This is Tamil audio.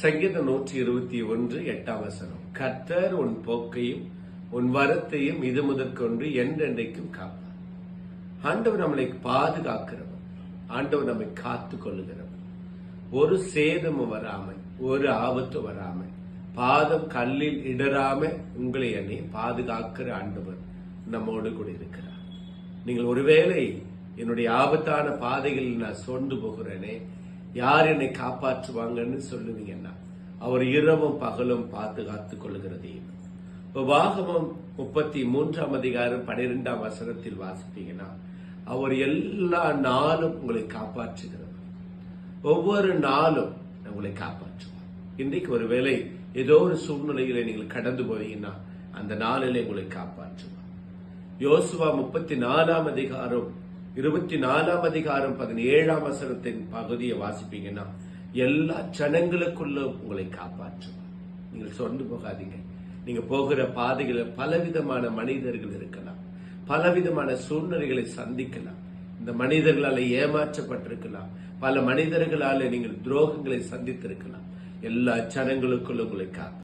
சங்கீதம் நூற்றி இருபத்தி ஒன்று எட்டாம் வசனம். கர்த்தர் உன் போக்கையும் உன் வரத்தையும் இது முதற்கொண்டு என்றென்றைக்கும் காப்பார். ஆண்டவர் நம்மளை பாதுகாக்கிறவர். ஆண்டவர் நம்மை காத்து கொள்ளுகிறவர் ஒரு சேதமும் வராமல் ஒரு ஆபத்து வராமல் பாதம் கல்லில் இடராம உங்களை என்னை பாதுகாக்கிற ஆண்டவர் நம்மோடு கூட இருக்கிறார். நீங்கள் ஒருவேளை என்னுடைய ஆபத்தான பாதைகளில் நான் சோர்ந்து போகிறேனே யார் என்னை காப்பாற்றுவாங்கன்னு சொல்லுவீங்கன்னா அவர் இரவும் பகலும் பாதுகாத்துக் கொள்ளுகிற தெய்வம் முப்பத்தி மூன்றாம் அதிகாரம் பனிரெண்டாம் வசனத்தில் வாசிப்பீங்கன்னா அவர் எல்லா நாளும் உங்களை காப்பாற்றுகிறவர் ஒவ்வொரு நாளும் உங்களை காப்பாற்றுவார் இன்றைக்கு ஒருவேளை ஏதோ ஒரு சூழ்நிலையில நீங்கள் கடந்து போவீங்கன்னா அந்த நாளிலே உங்களை காப்பாற்றுவார் யோசுவா முப்பத்தி நாலாம் அதிகாரம் இருபத்தி நாலாம் அதிகாரம் பதினேழாம் வசனத்தின் பகுதியை வாசிப்பீங்கன்னா எல்லா ஜனங்களுக்குள்ள உங்களை காப்பாற்றுவார் நீங்கள் சொந்து போகாதீங்க. நீங்க போகிற பாதையில பலவிதமான மனிதர்கள் இருக்கலாம். பலவிதமான சூழ்நிலைகளை சந்திக்கலாம். இந்த மனிதர்களால ஏமாற்றப்பட்டிருக்கலாம். பல மனிதர்களால நீங்கள் துரோகங்களை சந்தித்திருக்கலாம். எல்லா ஜனங்களுக்குள்ள உங்களை காப்பா